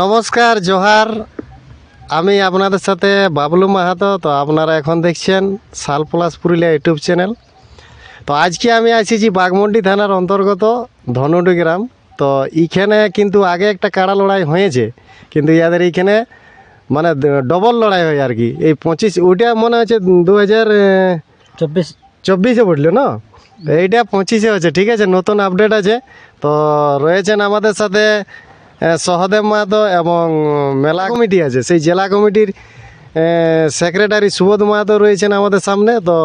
নমস্কার জোহার। আমি আপনাদের সাথে বাবলু মাহাতো তো আপনারা এখন দেখছেন সাল প্লাস পুরুলিয়া ইউটিউব চ্যানেল। তো আজকে আমি আসিছি বাগমন্ডি থানার অন্তর্গত ধনুডি গ্রাম। তো এইখানে কিন্তু আগে একটা কাড়া লড়াই হয়েছে কিন্তু ইয়াদের এইখানে মানে ডবল লড়াই হয় আর কি। এই পঁচিশ ওইটা মনে হচ্ছে দু হাজার চব্বিশ। চব্বিশে পড়ল না? এইটা পঁচিশে হচ্ছে ঠিক আছে নতুন আপডেট আছে। তো রয়েছেন আমাদের সাথে সহদেব মাহাতো এবং মেলা কমিটি আছে। সেই জেলা কমিটির সেক্রেটারি সুবোধ মাহাতো রয়েছেন আমাদের সামনে। তো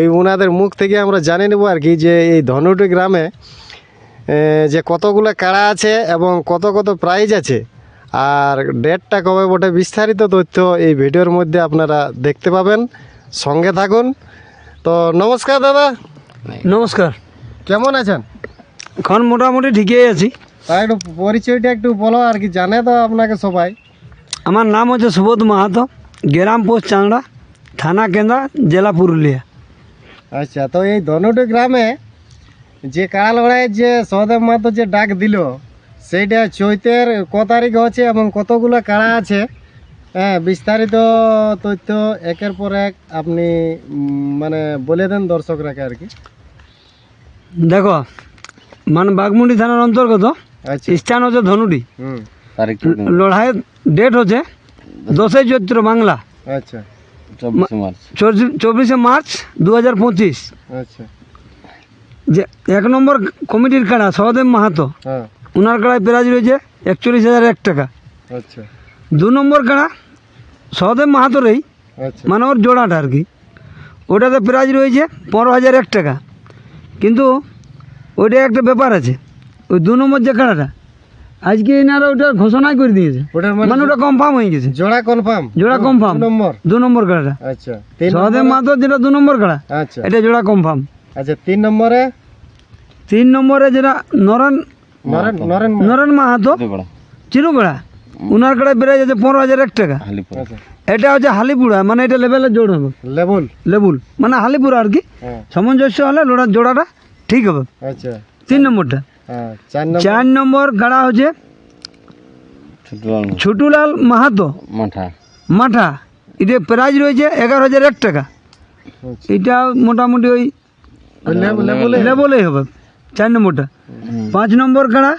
এই ওনাদের মুখ থেকে আমরা জানে নেব আর কি যে এই ধনুটি গ্রামে যে কতগুলো কাড়া আছে এবং কত কত প্রাইজ আছে। আর ডেটটা কবে বটে বিস্তারিত তথ্য এই ভিডিওর মধ্যে আপনারা দেখতে পাবেন। সঙ্গে থাকুন। তো নমস্কার দাদা। নমস্কার। কেমন আছেন? এখন মোটামুটি ঠিকই আছি। তা একটু পরিচয়টা একটু বলো আর কি জানে তো আপনাকে সবাই। আমার নাম হচ্ছে সুবোধ মাহাতো গ্রাম পোস্ট চাংড়া থানা কেন্দ্রা জেলা পুরুলিয়া। আচ্ছা তো এই ধনুটি গ্রামে যে কাড়া লড়াইয়ের যে সহদেব মাহাতো যে ডাক দিল সেইটা চৈতের ক তারিখ হচ্ছে এবং কতগুলো কাড়া আছে? হ্যাঁ বিস্তারিত তথ্য একের পর এক আপনি মানে বলে দেন দর্শকরাকে আর কি। দেখো মানে বাগমুন্ডি থানার অন্তর্গত স্থান হচ্ছে ধনুডি। হুম। লড়াইয়ের ডেট হচ্ছে দশই চৈত্র বাংলা। আচ্ছা। চব্বিশে মার্চ। দু হাজার পঁচিশ। আচ্ছা। যে এক নম্বর কমিটির কাড়া সহদেব মাহাতো। হ্যাঁ। ওনার কাড়ায় প্রাইজ রয়েছে একচল্লিশ হাজার এক টাকা। আচ্ছা। দু নম্বর কাড়া সহদেব মাহাতোরই আচ্ছা। মানে ওর জোড়াটা আর কি। ওটাতে প্রাইজ রয়েছে পনেরো হাজার এক টাকা। কিন্তু ওইটা একটা ব্যাপার আছে। ওই দু নম্বর যে কাড়াটা আজকে এনারা ওটা ঘোষণাই করে দিয়েছে। ওটার মানে মানে ওটা কনফার্ম হয়ে গেছে। জোড়া কনফার্ম জোড়া কনফার্ম দু নম্বর? দু নম্বর কাড়াটা আচ্ছা সহদেব মাহাতো যেটা দু নম্বর কাড়া আচ্ছা। এটা জোড়া কনফার্ম আচ্ছা তিন নম্বরে? তিন নম্বরে যেটা নরেন নরেন নরেন নরেন মাহাতো চিরুগড়া উনার কাড়ায় প্রাইজ আছে পনেরো হাজার এক টাকা। আচ্ছা। এটা হচ্ছে হালিপুরা মানে এটা লেভেলের জোড় হবে। লেবুল? লেবুল মানে হালিপুরা আর কি। হ্যাঁ। সামঞ্জস্য হলে লোড়ার জোড়াটা ঠিক হবে। আচ্ছা। তিন নম্বরটা। হ্যাঁ চার নম্বর? গাড়া হচ্ছে ছুটুলাল। মাহাতো। মাঠা। মাঠা। এটা প্রাইজ রয়েছে এগারো হাজার এক টাকা। আচ্ছা। এটা মোটামুটি ওই লেবু- লেবলেই হবে। চার নম্বরটা। পাঁচ নম্বর গাড়া।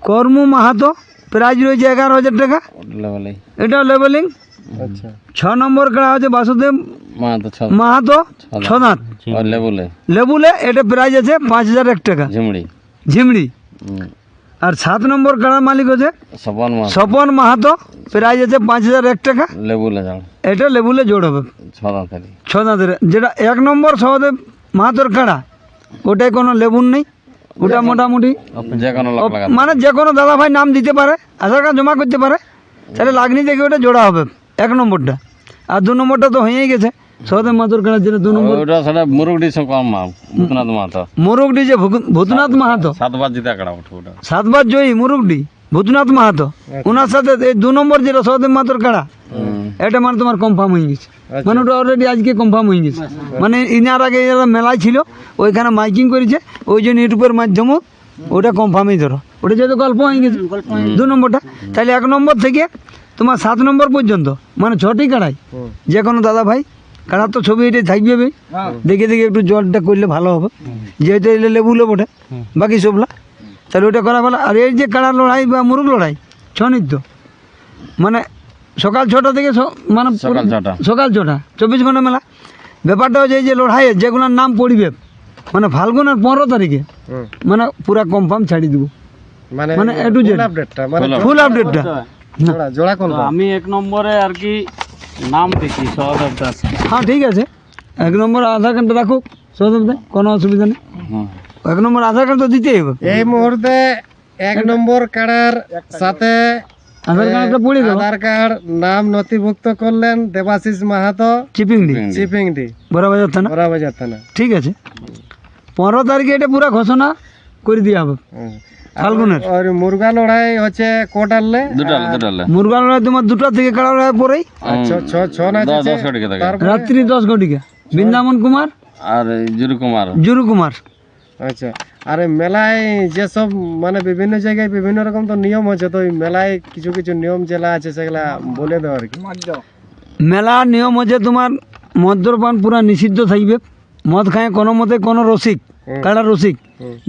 কর্ম মাহাতো প্রাইজ রয়েছে এগারো হাজার টাকা। এটা লেবেলিং। ছ নম্বর গাড়া হচ্ছে বাসুদেব মাহাতো ছনাথ লেবুলে। লেবুলে এটা প্রাইজ আছে পাঁচ হাজার এক টাকা। ঝিমড়ি। ঝিমড়ি। আর সাত নম্বর কাড়ার মালিক হচ্ছে স্বপন মাহাতো। প্রাইজ আছে পাঁচ হাজার এক টাকা। লেবুলে এটা লেবুলে জোড় হবে। ছদা ছ দাঁতের যেটা এক নম্বর সহদেব মাহাতোর কাড়া ওটাই কোনো লেবুন নেই। ওটা মোটামুটি মানে যে কোনো দাদা ভাই নাম দিতে পারে আধার কার্ড জমা করতে পারে। তাহলে লাগনি দেখে ওটা জোড়া হবে। এক নম্বরটা। আর দু নম্বরটা তো হয়েই গেছে। সহদেব মাহাতোর কাড়া যেটা দু নম্বর ওটা সেটা মুরুগডি সব কম ভূতনাথ মাথা মুরুগডি যে ভূতনাথ মাহাতো? সাতবার জিতে ওটা সাতবার জয়ী মুরুগডি ভূতনাথ মাহাতো। ওনার সাথে এই দু নম্বর যেটা সহদেব মাহাতোর কাড়া এটা মানে তোমার কনফার্ম হয়ে গেছে। মানে ওটা অলরেডি আজকে কনফার্ম হয়ে গেছে। মানে ইনার আগে এরা মেলায় ছিল ওইখানে মাইকিং করেছে ওই জন্য ইউটিউবের মাধ্যমে ওটা কনফার্মই ধরো। ওটা যেহেতু গল্প হয়ে গেছে। দু নম্বরটা। তাহলে এক নম্বর থেকে তোমার সাত নম্বর পর্যন্ত মানে ছটি কাড়াই। যে কোনো দাদা ভাই কাড়ার তো ছবি এটাই থাকবে ভাই। দেখে দেখে একটু জলটা করলে ভালো হবে। যেহেতু এলে লেবুলে বটে বাকি সবলা। তাহলে ওটা করা ভালো। আর এই যে কাড়া লড়াই বা মুরুগ লড়াই ছ নৃত্য। মানে সকাল ছটা থেকে মানে সকাল ছটা। চব্বিশ ঘণ্টা মেলা। ব্যাপারটা হচ্ছে এই যে লড়াইয়ের যেগুলোর নাম পড়িবে মানে ফাল্গুনের পনেরো তারিখে মানে পুরা কনফার্ম ছাড়ি দেবো। মানে মানে ফুল আপডেটটা জোড়া জোড়া কনফার্ম আমি এক নম্বরে আর কি নাম দেখি সহদেব দাস হ্যাঁ ঠিক আছে। এক নম্বর আধার কার্ডটা রাখুক সৌদেব দা কোনো অসুবিধা নেই। এক নম্বর আধার কার্ড তো দিতেই হবে। এই মুহূর্তে এক নম্বর কার্ডের সাথে আধার কার্ডটা পড়ে আধার কার্ড নাম নথিভুক্ত করলেন দেবাশিস মাহাতো চিপিং ডি চিপিংডি। বড়বাজার থানা। বড়াবাজার থানা। ঠিক আছে। পনেরো তারিখে এটা পুরো ঘোষণা। করে দেওয়া হবে ফাল্গুনের? আর মুরগা লড়াই হচ্ছে কোটালে দুটা দুটালে মুরগা লড়াই তোমার দুটা থেকে কাড়া লড়াই পরেই? আচ্ছা ছ ছ নাচ দশ কোটি থাকে। রাত্রি দশ ঘটিকা। বৃন্দাবন কুমার? আর জুরু কুমার। জুরু কুমার। আচ্ছা। আর এই মেলায় যেসব মানে বিভিন্ন জায়গায় বিভিন্ন রকম তো নিয়ম আছে তো ওই মেলায় কিছু কিছু নিয়ম জেলা আছে সেগুলা বলে দাও আর কি। মেলার নিয়ম হচ্ছে তোমার মদ্যপান পুরা নিষিদ্ধ থাকবে মদ খায় কোনো মতে কোনো রসিক। কাড়া রসিক।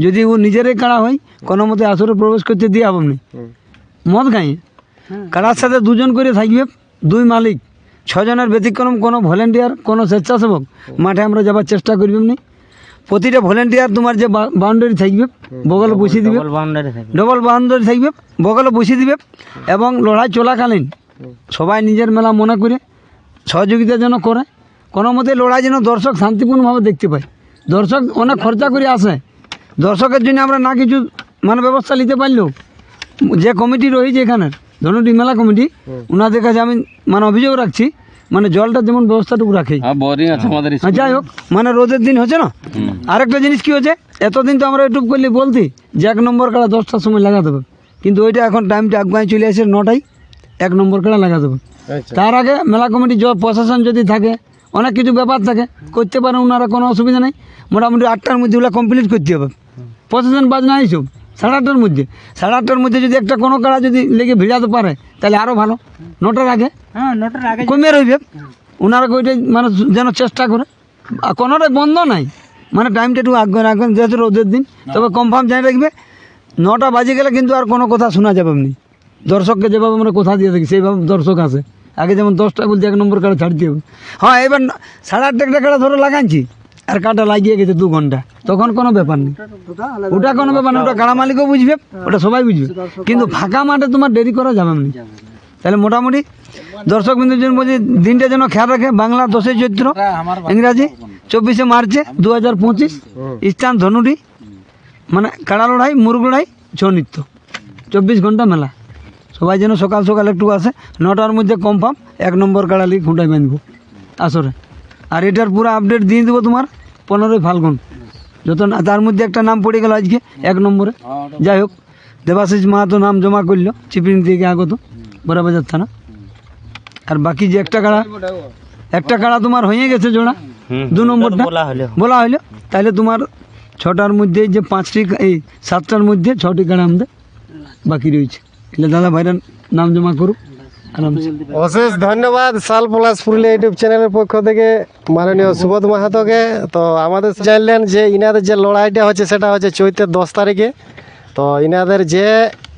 যদি ও নিজেরই কাড়া হয় কোনো মতে আসরে প্রবেশ করতে দিয়ে হবে না মদ খাই। কাড়ার সাথে দুজন করে থাকবে দুই মালিক। ছজনের ব্যতিক্রম কোনো ভলেন্টিয়ার কোনো স্বেচ্ছাসেবক। মাঠে আমরা যাবার চেষ্টা করবে না প্রতিটা ভলেন্টিয়ার তোমার যে বাউন্ডারি থাকবে বগলে বসিয়ে দিবে। ডবল বাউন্ডারি থাকবে। বগলে বসিয়ে দিবে এবং লড়াই চলাকালীন সবাই নিজের মেলা মনে করে সহযোগিতা যেন করে। কোনো মতে লড়াই যেন দর্শক শান্তিপূর্ণভাবে দেখতে পায়। দর্শক অনেক খরচা করে আসে দর্শকের জন্য আমরা না কিছু মানে ব্যবস্থা নিতে পারলেও যে কমিটি রয়েছে এখানের ধনুটি মেলা কমিটি ওনাদের কাছে আমি মানে অভিযোগ রাখছি মানে জলটা যেমন ব্যবস্থাটুকু রাখে। হ্যাঁ হ্যাঁ, যাই হোক মানে রোদের দিন হচ্ছে না? আরেকটা জিনিস কি হচ্ছে এতদিন তো আমরা ইউটিউব করলে বলতি যে এক নম্বর কাড়া দশটার সময় লাগাতে হবে। কিন্তু ওইটা এখন টাইমটা আগুয়ায় চলে আসে নটায় এক নম্বর কাড়া লাগাতে হবে। আচ্ছা। তার আগে মেলা কমিটি য- প্রশাসন যদি থাকে অনেক কিছু ব্যাপার থাকে। করতে পারে ওনারা কোনো অসুবিধা নেই। মোটামুটি আটটার মধ্যে ওগুলো কমপ্লিট করতে হবে। প্রশাসন বাজনা এইসব সাড়ে আটটার মধ্যে। সাড়ে আটটার মধ্যে যদি একটা কোনো কাড়া যদি লেগে ভিড়াতে পারে তাহলে আরও ভালো। নটার আগে। হ্যাঁ নটার আগে কমে রইবে। ওনারা ওইটাই মানে যেন চেষ্টা করে। আর কোনোটাই বন্ধ নাই। মানে টাইমটা একটু আগে রাখবেন যেহেতু রোদের দিন। তবে কনফার্ম জানিয়ে রাখবে নটা বাজে গেলে কিন্তু আর কোনো কথা শোনা যাবে না। দর্শককে যেভাবে আমরা কথা দিয়ে থাকি সেইভাবে দর্শক আসে আগে যেমন দশটা বলতে এক নম্বর কাটা ছাড়তে হবে হ্যাঁ এবার সাড়ে আটটা কাটা ধরে লাগাচ্ছি আর কাটা লাগিয়ে গেছে দু ঘণ্টা। তখন কোনো ব্যাপার নেই। ওটা কোনো ব্যাপার না ওটা কাড়া মালিকও বুঝবে, ওটা সবাই বুঝবে। কিন্তু ফাঁকা মাঠে তোমার দেরি করা যাবে না। তাহলে মোটামুটি দর্শক বিন্দু জন বলছি দিনটা যেন খেয়াল রাখে, বাংলা দশই চৈত্র, ইংরাজি, চব্বিশে মার্চে দু হাজার পঁচিশ স্থান ধনুটি মানে কাড়া লড়াই, মুরগ লড়াই, ছৌ নৃত্য। চব্বিশ ঘণ্টা মেলা। সবাই যেন সকাল সকাল একটু আসে। নটার মধ্যে কনফার্ম এক নম্বর কাড়ালি খুঁটাই বাঁধবো। আসরে। আর এটার পুরো আপডেট দিয়ে দেবো তোমার পনেরোই ফাল্গুন। যত না তার মধ্যে একটা নাম পড়ে গেল আজকে এক নম্বরে। যাই হোক দেবাশিস মাহাতো নাম জমা করল চিপিং থেকে আগত বড়াবাজার থানা। আর বাকি যে একটা কাড়া একটা কাড়া তোমার হয়ে গেছে জোড়া দু নম্বরটা। বলা হলো। তাহলে তোমার ছটার মধ্যে যে পাঁচটি এই সাতটার মধ্যে ছটি কাড়া আমাদের বাকি রয়েছে। এলে দাদা ভাইরা নাম জমা করুক। অশেষ ধন্যবাদ, সাল প্লাস পুরুলিয়া ইউটিউব চ্যানেলের পক্ষ থেকে মাননীয় সুবোধ মাহাতোকে। তো আমাদের জানলেন যে ইনাদের যে লড়াইটা হচ্ছে, সেটা হচ্ছে চৈতের দশ তারিখে। তো ইনাদের যে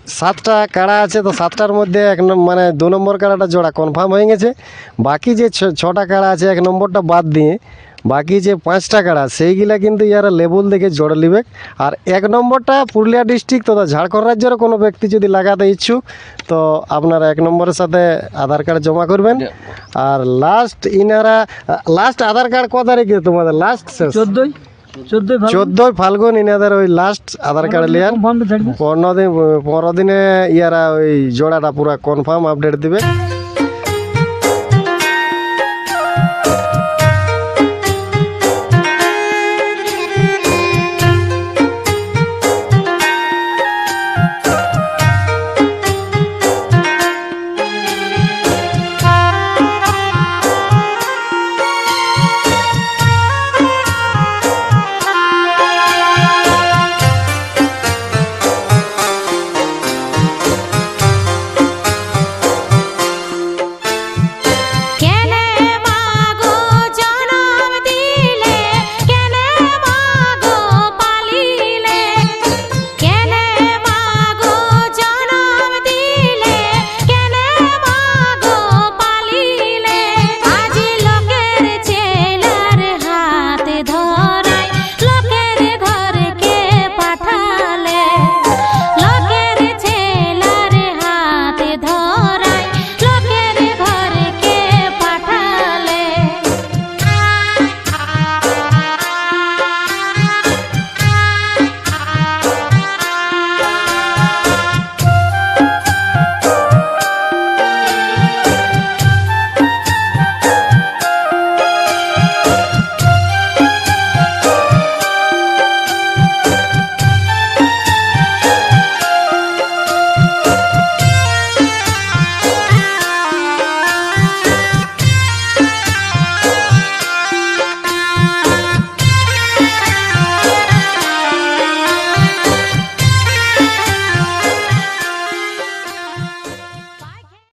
সাতটা কাড়া আছে তো সাতটার মধ্যে এক মানে দু নম্বর কাড়াটা জোড়া কনফার্ম হয়ে গেছে। বাকি যে ছ- ছটা কাড়া আছে এক নম্বরটা বাদ দিয়ে বাকি যে পাঁচটা কাড়া সেইগুলা কিন্তু ইয়ারা লেবুল দেখে জোড় লিবে আর এক নম্বরটা পুরুলিয়া ডিস্ট্রিক্ট তথা ঝাড়খণ্ড রাজ্যের কোনো ব্যক্তি যদি লাগাতে ইচ্ছুক তো আপনারা এক নম্বরের সাথে আধার কার্ড জমা করবেন। আর লাস্ট ইনারা লাস্ট আধার কার্ড ক তারিখে তোমাদের? লাস্ট চোদ্দোই? চোদ্দোই ফাল্গুন? ইনাদের ওই লাস্ট আধার কার্ড লিয়ার পনেরো দিন পনেরো দিনে ইয়ারা ওই জোড়াটা পুরা কনফার্ম আপডেট দিবে।